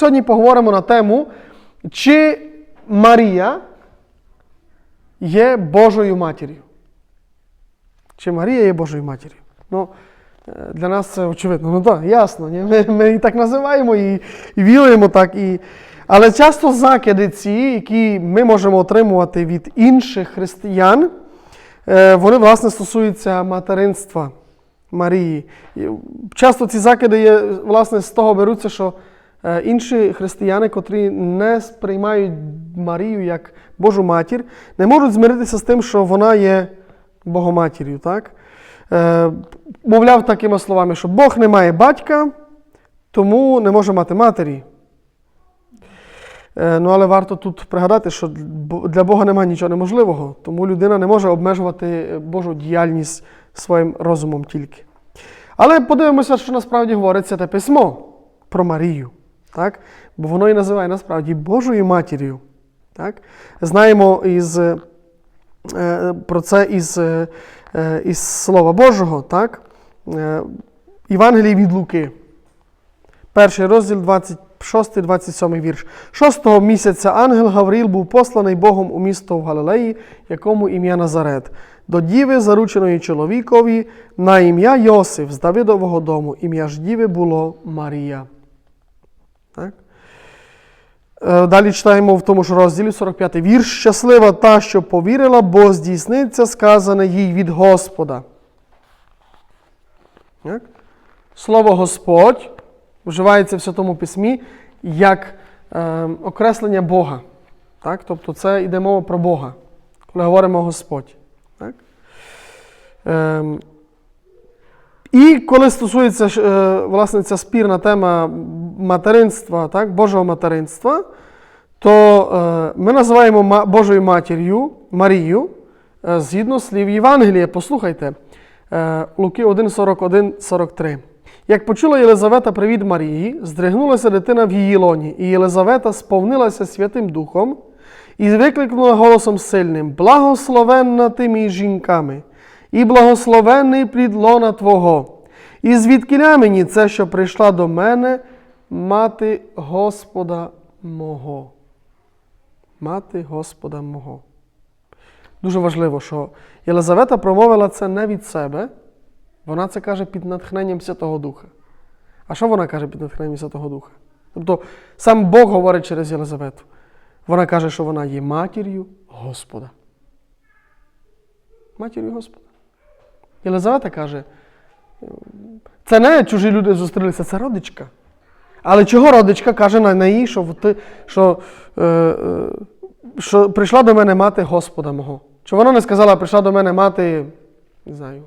сьогодні поговоримо на тему, чи Марія є Божою матір'ю. Чи Марія є Божою матір'ю? Ну, е, для нас це очевидно. Ну так, ясно. Ні? Ми, ми її так називаємо і, і віруємо так. І... Але часто закиди ці, які ми можемо отримувати від інших християн, е, вони, власне, стосуються материнства Марії. Часто ці закиди є, власне, з того беруться, що інші християни, котрі не сприймають Марію як Божу матір, не можуть змиритися з тим, що вона є Богоматір'ю. Так? Е, мовляв такими словами, що Бог не має батька, тому не може мати матері. Е, Ну, але варто тут пригадати, що для Бога немає нічого неможливого, тому людина не може обмежувати Божу діяльність своїм розумом тільки. Але подивимося, що насправді говорить це письмо про Марію. Так? Бо воно і називає насправді Божою матір'ю. Так? Знаємо із, е, про це із, е, із Слова Божого. Так? Е, Євангелії від Луки. Перший розділ 26-27 вірш. Шостого місяця ангел Гавріл був посланий Богом у місто в Галилеї, якому ім'я Назарет, до діви, зарученої чоловікові, на ім'я Йосиф з Давидового дому. Ім'я ж діви було Марія. Так? Е, Далі читаємо в тому ж розділі 45 вірш. Щаслива та, що повірила, бо здійсниться сказане їй від Господа. Так? Слово Господь вживається в Святому Письмі як е, окреслення Бога. Так? Тобто це йде мова про Бога, коли говоримо Господь. Так? Е, і коли стосується е, власне, ця спірна тема материнства, так, Божого материнства, то е, ми називаємо Божою матір'ю Марію е, згідно слів Євангелія. Послухайте, Луки 1, 41, 43. Як почула Єлизавета привід Марії, здригнулася дитина в її лоні, і Єлизавета сповнилася Святим Духом і викликнула голосом сильним: Благословенна ти між жінками, і благословенний плід лона Твого. І звідкиля мені це, що прийшла до мене, мати Господа мого. Мати Господа мого. Дуже важливо, що Єлизавета промовила це не від себе. Вона це каже під натхненням Святого Духа. А що вона каже під натхненням Святого Духа? Тобто сам Бог говорить через Єлизавету. Вона каже, що вона є матір'ю Господа. Матір'ю Господа. Єлизавета каже, це не чужі люди зустрілися, це родичка. Але чого родичка каже на неї, що ти, що, е, е, що прийшла до мене мати Господа мого? Чи вона не сказала, прийшла до мене мати, не знаю,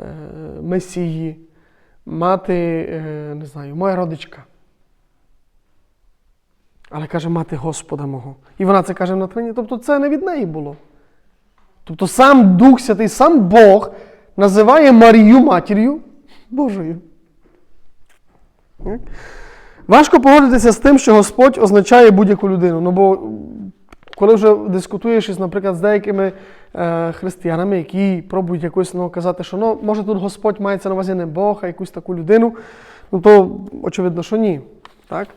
е, Месії, мати, е, не знаю, моя родичка. Але каже мати Господа мого. І вона це каже на трині. Тобто це не від неї було. Тобто сам Дух Святий, сам Бог називає Марію матір'ю Божою. Важко погодитися з тим, що Господь означає будь-яку людину. Ну, бо коли вже дискутуєш, наприклад, з деякими е, християнами, які пробують якось ну, казати, що ну, може тут Господь мається на увазі не Бог, а якусь таку людину, ну то очевидно, що ні. Так?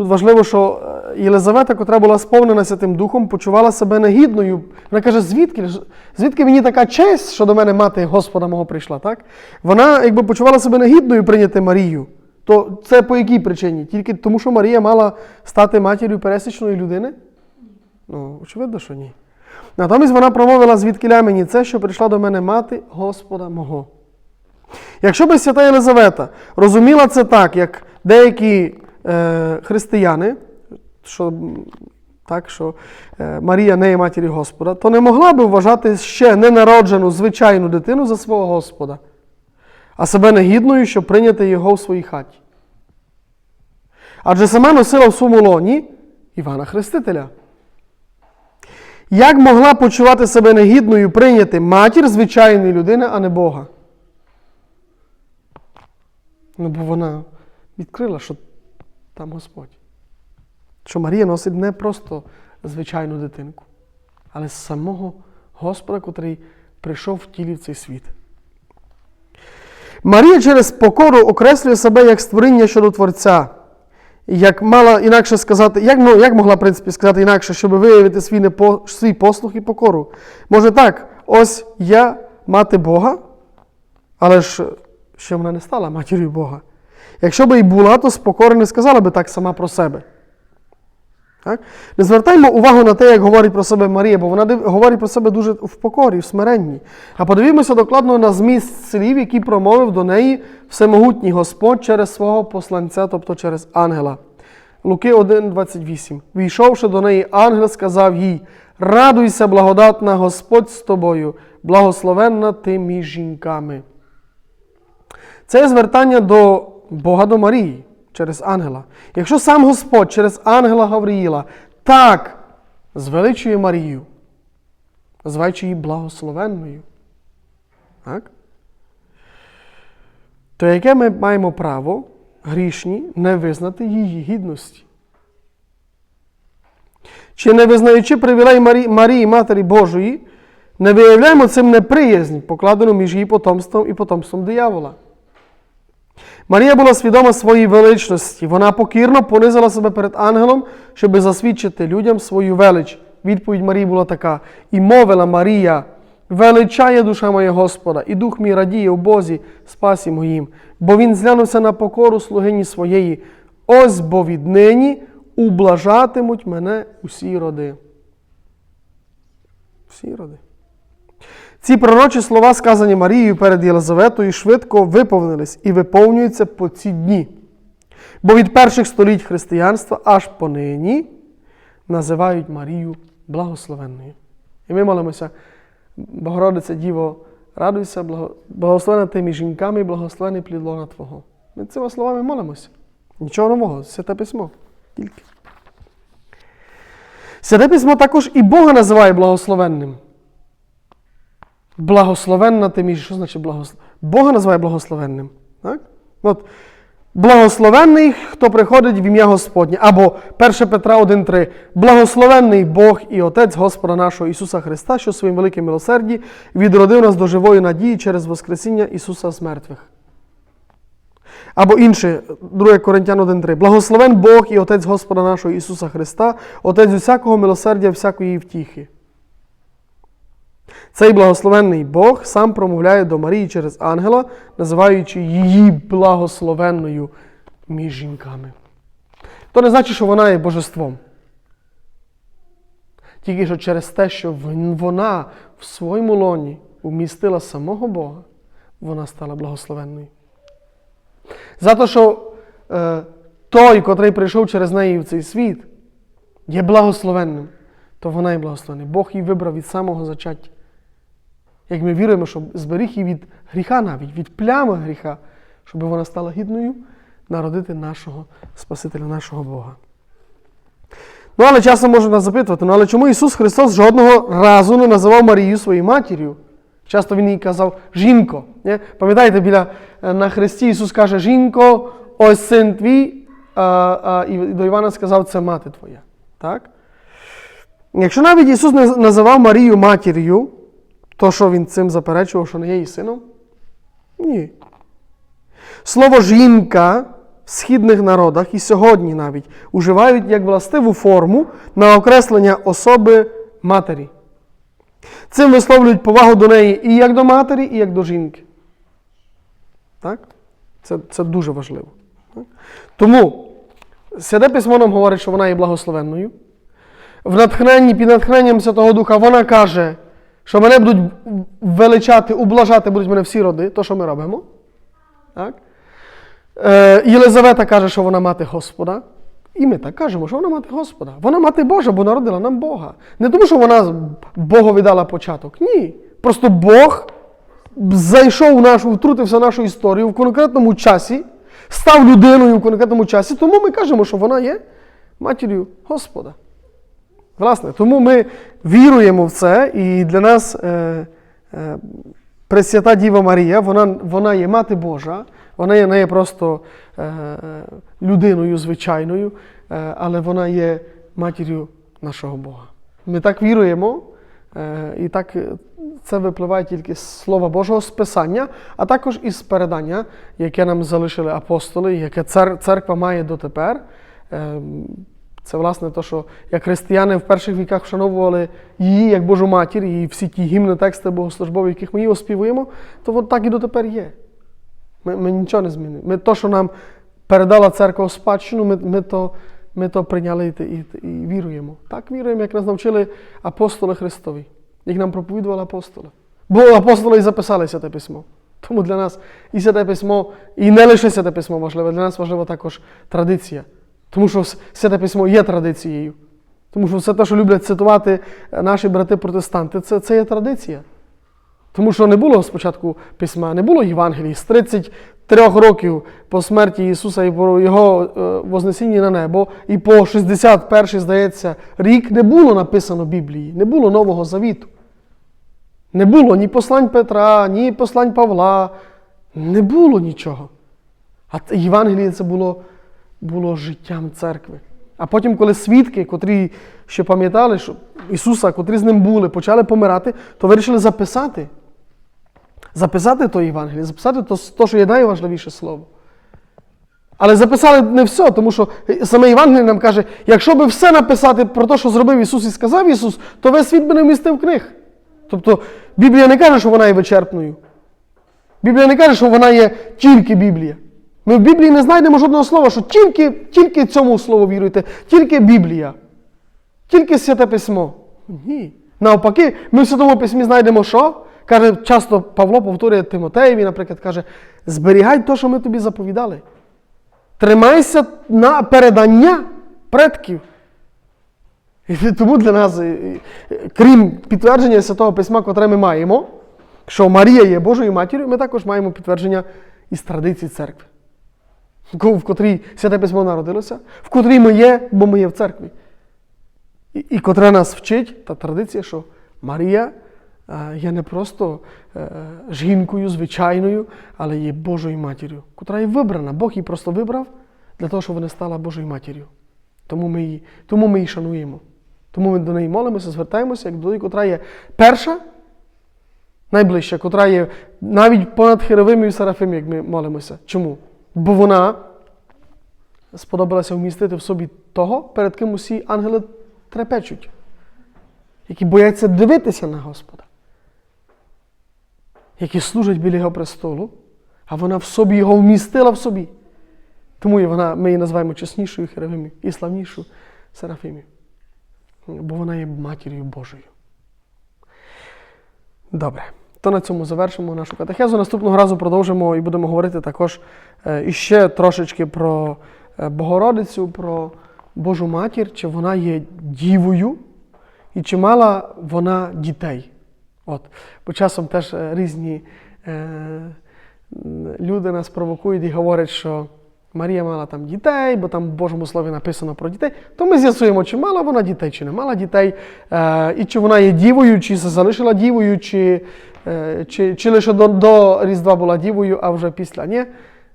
Тут важливо, що Єлизавета, котра була сповнена Святим Духом, почувала себе негідною. Вона каже, звідки звідки мені така честь, що до мене мати Господа мого прийшла? так? Вона якби почувала себе негідною прийняти Марію. То це по якій причині? Тільки тому, що Марія мала стати матір'ю пересічної людини? Ну, очевидно, що ні. Натомість вона промовила, звідки мені це, що прийшла до мене мати Господа мого. Якщо би свята Єлизавета розуміла це так, як деякі е, християни, що так, що е, Марія не є матір'ю Господа, то не могла би вважати ще ненароджену звичайну дитину за свого Господа, а себе негідною, щоб прийняти його в своїй хаті. Адже сама носила в своєму лоні Івана Хрестителя. Як могла почувати себе негідною прийняти матір звичайної людини, а не Бога? Ну, бо вона відкрила, що там Господь. Що Марія носить не просто звичайну дитинку, але самого Господа, котрий прийшов в тілі в цей світ. Марія через покору окреслює себе як створіння щодо Творця, як мала інакше сказати, як, ну, як могла, в принципі, сказати інакше, щоб виявити свій, непо, свій послух і покору? Може так, ось я мати Бога, але ж ще вона не стала матір'ю Бога. Якщо би і була, то з покори не сказала би так сама про себе. Так? Не звертаймо увагу на те, як говорить про себе Марія, бо вона говорить про себе дуже в покорі, в смиренні. А подивімося докладно на зміст слів, які промовив до неї всемогутній Господь через свого посланця, тобто через ангела. Луки 1,28. Війшовши до неї, ангел сказав їй: Радуйся, благодатна Господь з тобою, благословенна ти між жінками. Це звертання до Бога до Марії через ангела. Якщо сам Господь через ангела Гавриїла так звеличує Марію, називаючи її благословенною, так? то яке ми маємо право грішні не визнати її гідності? Чи не визнаючи привілей Марії, Марії Матері Божої, не виявляємо цим неприязнь, покладену між її потомством і потомством диявола? Марія була свідома своїй величності. Вона покірно понизила себе перед ангелом, щоб засвідчити людям свою велич. Відповідь Марії була така: і мовила Марія: величає душа моя Господа, і дух мій радіє у Бозі, спасі моїм, бо він зглянувся на покору слугині своєї. Ось бо віднині ублажатимуть мене усі роди. Всі роди. Ці пророчі слова, сказані Марією перед Єлизаветою, швидко виповнились і виповнюються по ці дні. Бо від перших століть християнства аж понині називають Марію благословенною. І ми молимося, Богородиця Діво, радуйся, благословена ти між жінками і благословений плід лона Твого. Ми цими словами молимося. Нічого нового, святе письмо. Тільки. Святе письмо також і Бога називає благословенним. Благословенна ти між. Що значить благословенна? Бога називає благословенним. Так? От, благословенний, хто приходить в ім'я Господнє. Або 1 Петра 1,3. Благословенний Бог і Отець Господа нашого Ісуса Христа, що своїм великим милосерді відродив нас до живої надії через Воскресіння Ісуса з мертвих. Або інше, 2 Коринтян 1,3. Благословен Бог і Отець Господа нашого Ісуса Христа, Отець усякого милосердя, всякої втіхи. Цей благословенний Бог сам промовляє до Марії через ангела, називаючи її благословенною між жінками. То не значить, що вона є божеством. Тільки що через те, що вона в своєму лоні вмістила самого Бога, вона стала благословенною. За те, що е, той, котрий прийшов через неї в цей світ, є благословенним, то вона є благословенна. Бог її вибрав від самого зачаття. Як ми віруємо, щоб зберіг її від гріха навіть, від плями гріха, щоб вона стала гідною народити нашого Спасителя, нашого Бога. Ну, але часом можна нас запитувати, ну але чому Ісус Христос жодного разу не називав Марію своєю матір'ю? Часто Він їй казав жінко. Не? Пам'ятаєте, біля е, на Христі Ісус каже, жінко, ось син твій, а, а, і до Івана сказав, це мати твоя. Так? Якщо навіть Ісус не називав Марію матір'ю, то що він цим заперечував, що не є її сином? Ні. Слово жінка в східних народах і сьогодні навіть уживають як властиву форму на окреслення особи матері. Цим висловлюють повагу до неї і як до матері, і як до жінки. Так? Це, це дуже важливо. Так? Тому Святе письмо нам говорить, що вона є благословенною. В натхненні, під натхненням Святого Духа вона каже, що мене будуть величати, ублажати будуть мене всі роди, то, що ми робимо. Так? Е, Єлизавета каже, що вона мати Господа. І ми так кажемо, що вона мати Господа. Вона мати Божа, бо народила нам Бога. Не тому, що вона Богові дала початок. Ні. Просто Бог зайшов в нашу, втрутився в нашу історію в конкретному часі, став людиною в конкретному часі, тому ми кажемо, що вона є матір'ю Господа. Власне, тому ми віруємо в це, і для нас е, е, Пресвята Діва Марія, вона, вона є мати Божа, вона є, не є просто е, е, людиною звичайною, е, але вона є матір'ю нашого Бога. Ми так віруємо, е, і так е, це випливає тільки з Слова Божого, з Писання, а також із передання, яке нам залишили апостоли, яке цер, церква має дотепер. ем, це власне те, що як християни в перших віках вшановували її як Божу матір, і всі ті гімни, тексти богослужбові, яких ми її оспівуємо, то от так і дотепер є. Ми, ми нічого не змінили. Ми то, що нам передала церква в спадщину, ми, ми, то, ми то прийняли і, і, і віруємо. Так віруємо, як нас навчили апостоли Христові, як нам проповідували апостоли. Бо апостоли і записали святе письмо. Тому для нас і святе письмо, і не лише святе письмо важливе, для нас важлива також традиція. Тому що святе письмо є традицією. Тому що все те, що люблять цитувати е, наші брати-протестанти, це, це є традиція. Тому що не було спочатку письма, не було Євангелії. З 33 років по смерті Ісуса і по Його е, вознесінні на небо, і по 61, здається, рік не було написано Біблії, не було Нового Завіту. Не було ні послань Петра, ні послань Павла, не було нічого. А Євангеліє це було, було життям церкви. А потім, коли свідки, котрі ще пам'ятали, що Ісуса, котрі з ним були, почали помирати, то вирішили записати. Записати то Євангеліє, записати то, то, що є найважливіше слово. Але записали не все, тому що саме Євангеліє нам каже, якщо би все написати про те, що зробив Ісус і сказав Ісус, то весь світ би не вмістив книг. Тобто Біблія не каже, що вона є вичерпною. Біблія не каже, що вона є тільки Біблія. Ми в Біблії не знайдемо жодного слова, що тільки, тільки цьому слову віруєте, тільки Біблія, тільки святе письмо. Ні. Навпаки, ми в Святому Письмі знайдемо що? Каже, часто Павло повторює Тимотеєві, наприклад, каже: зберігай те, що ми тобі заповідали. Тримайся на передання предків. І тому для нас, е, е, крім підтвердження Святого Письма, котре ми маємо, що Марія є Божою матір'ю, ми також маємо підтвердження із традицій церкви, в котрій Святе Письмо народилося, в котрій ми є, бо ми є в церкві. І, і котре нас вчить та традиція, що Марія е, є не просто е, жінкою звичайною, але є Божою матір'ю, котра є вибрана. Бог її просто вибрав для того, щоб вона стала Божою матір'ю. Тому ми її, тому ми її шануємо. Тому ми до неї молимося, звертаємося, як до тої, котра є перша, найближча, котра є навіть понад Херовим і Серафим, як ми молимося. Чому? Бо вона сподобалася вмістити в собі того, перед ким усі ангели трепечуть, які бояться дивитися на Господа, які служать біля його престолу, а вона в собі його вмістила в собі. Тому і вона, ми її називаємо чеснішою Херовимів і славнішою Серафимів. Бо вона є матір'ю Божою. Добре. То на цьому завершимо нашу катехезу. Наступного разу продовжимо і будемо говорити також е, іще трошечки про е, Богородицю, про Божу матір, чи вона є дівою і чи мала вона дітей. От. Бо часом теж е, різні е, люди нас провокують і говорять, що Марія мала там дітей, бо там в Божому Слові написано про дітей. То ми з'ясуємо, чи мала вона дітей, чи не мала дітей, е, і чи вона є дівою, чи залишила дівою, чи, е, чи, чи лише до, до Різдва була дівою, а вже після ні.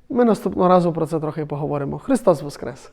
Ми наступного разу про це трохи поговоримо. Христос Воскрес!